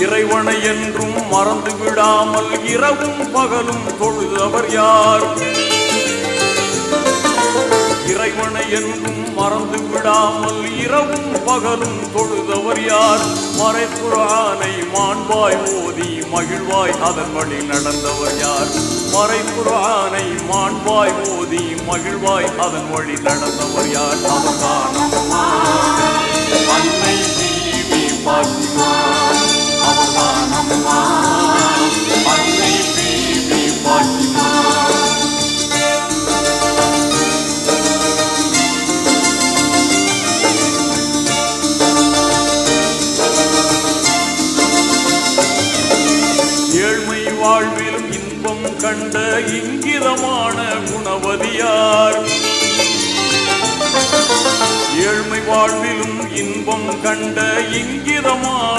இறைவனை என்றும் மறந்து விடாமல் இரவும் பகலும் தொழுதவர் யார்? இறைவனை என்றும் மறந்து விடாமல் இரவும் பகலும் தொழுதவர் யார்? மறைப்புறானை மாண்பாய் ஓதி மகிழ்வாய் அதன் வழி நடந்தவர் யார்? மறைப்புறானை மாண்பாய் ஓதி மகிழ்வாய் அதன் வழி நடந்தவர் யார்? அவர்தான் ஏழ்மை வாழ்விலும் இன்பம் கண்ட இங்கிதமான குணவதியார். ஏழ்மை வாழ்விலும் இன்பம் கண்ட இங்கிதமான